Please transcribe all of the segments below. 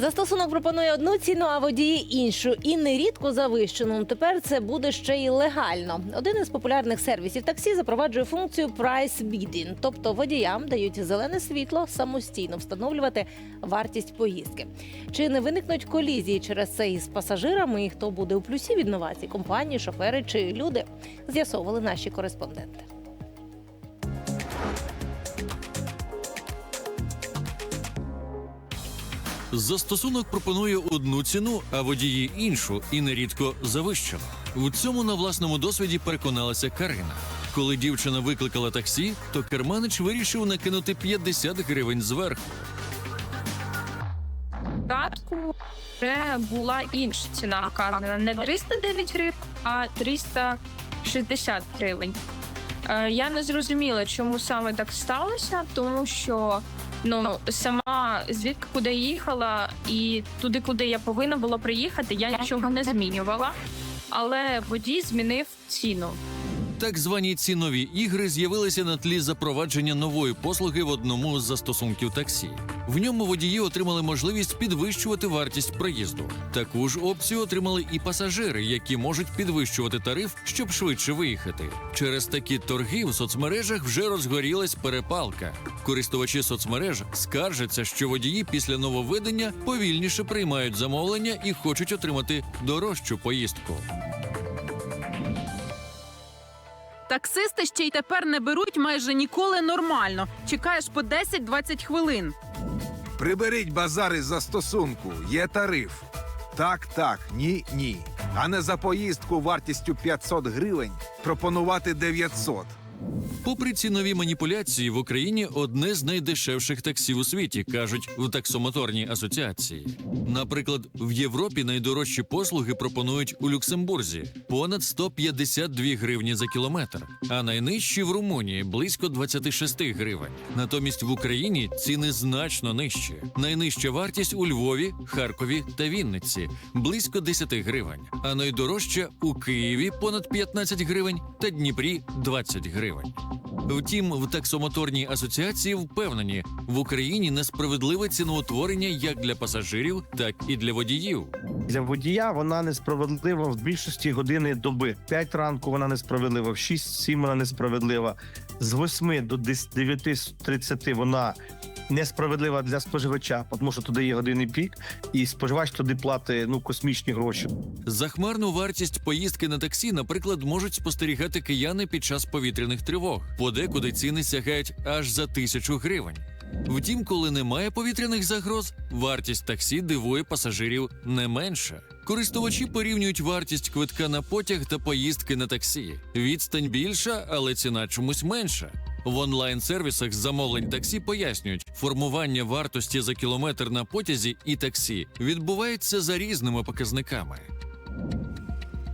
Застосунок пропонує одну ціну, а водії іншу і нерідко завищену. Тепер це буде ще й легально. Один із популярних сервісів таксі запроваджує функцію Price Bidding, тобто водіям дають зелене світло самостійно встановлювати вартість поїздки. Чи не виникнуть колізії через це із пасажирами? Хто буде у плюсі від новацій? Компанії, шофери чи люди? З'ясовували наші кореспонденти. Застосунок пропонує одну ціну, а водії іншу і нерідко завищену. У цьому на власному досвіді переконалася Карина. Коли дівчина викликала таксі, то керманич вирішив накинути 50 гривень зверху. Спочатку вже була інша ціна вказана не 309 гривень, а 360 гривень. Е, Я не зрозуміла, чому саме так сталося, тому що ну сама звідки куди їхала, і туди, куди я повинна була приїхати, я нічого не змінювала. Але водій змінив ціну. Так звані цінові ігри з'явилися на тлі запровадження нової послуги в одному з застосунків таксі. В ньому водії отримали можливість підвищувати вартість проїзду. Таку ж опцію отримали і пасажири, які можуть підвищувати тариф, щоб швидше виїхати. Через такі торги в соцмережах вже розгорілась перепалка. Користувачі соцмереж скаржаться, що водії після нововведення повільніше приймають замовлення і хочуть отримати дорожчу поїздку. Таксисти ще й тепер не беруть майже ніколи нормально. Чекаєш по 10-20 хвилин. Приберіть базар із застосунку, є тариф. Так, так, ні, ні. А не за поїздку вартістю 500 гривень пропонувати 900. Попри ці нові маніпуляції, в Україні одне з найдешевших таксі у світі, кажуть в таксомоторній асоціації. Наприклад, в Європі найдорожчі послуги пропонують у Люксембурзі понад 152 гривні за кілометр, а найнижчі в Румунії близько 26 гривень. Натомість в Україні ціни значно нижчі. Найнижча вартість у Львові, Харкові та Вінниці близько 10 гривень, а найдорожча у Києві понад 15 гривень та Дніпрі 20 гривень. Втім, в таксомоторній асоціації впевнені, в Україні несправедливе ціноутворення як для пасажирів, так і для водіїв. Для водія вона несправедлива в більшості години доби. 5 ранку вона несправедлива, в 6-7 вона несправедлива. З 8 до 9.30 вона несправедлива для споживача, тому що туди є годинний пік, і споживач туди платить ну космічні гроші. Захмарну вартість поїздки на таксі, наприклад, можуть спостерігати кияни під час повітряних тривог. Подекуди ціни сягають аж за тисячу гривень. Втім, коли немає повітряних загроз, вартість таксі дивує пасажирів не менше. Користувачі порівнюють вартість квитка на потяг та поїздки на таксі. Відстань більша, але ціна чомусь менша. В онлайн-сервісах замовлень таксі пояснюють, формування вартості за кілометр на потязі і таксі відбувається за різними показниками.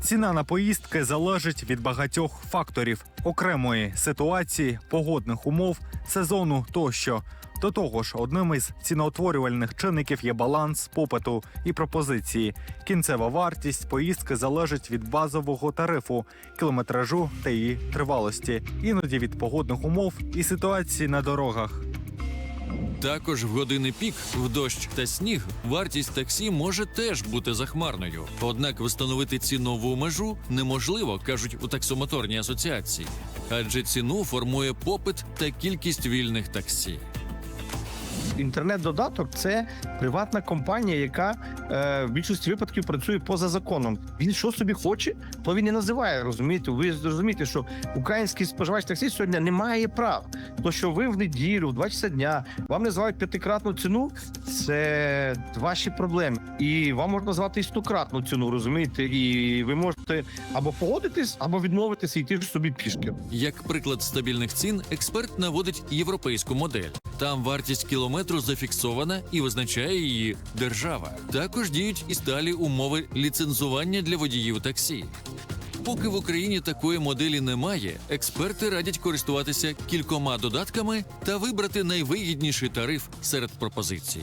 Ціна на поїздки залежить від багатьох факторів окремої ситуації, погодних умов, сезону тощо. До того ж, одним із ціноутворювальних чинників є баланс попиту і пропозиції. Кінцева вартість поїздки залежить від базового тарифу, кілометражу та її тривалості, іноді від погодних умов і ситуації на дорогах. Також в години пік, в дощ та сніг вартість таксі може теж бути захмарною. Однак встановити цінову межу неможливо, кажуть у таксомоторній асоціації, адже ціну формує попит та кількість вільних таксі. Інтернет-додаток це приватна компанія, яка е, в більшості випадків працює поза законом. Він що собі хоче, то він і називає. Розумієте? Ви зрозумієте, що український споживач таксі сьогодні не має прав. То, що ви в неділю, в 2 часа дня, вам називають п'ятикратну ціну, це ваші проблеми. І вам можна назвати і стократну ціну, розумієте? І ви можете або погодитись, або відмовитися і йти ж собі пішки. Як приклад стабільних цін, експерт наводить європейську модель. Там вартість кілометру зафіксована і визначає її держава. Також діють і сталі умови ліцензування для водіїв таксі. Поки в Україні такої моделі немає, експерти радять користуватися кількома додатками та вибрати найвигідніший тариф серед пропозицій.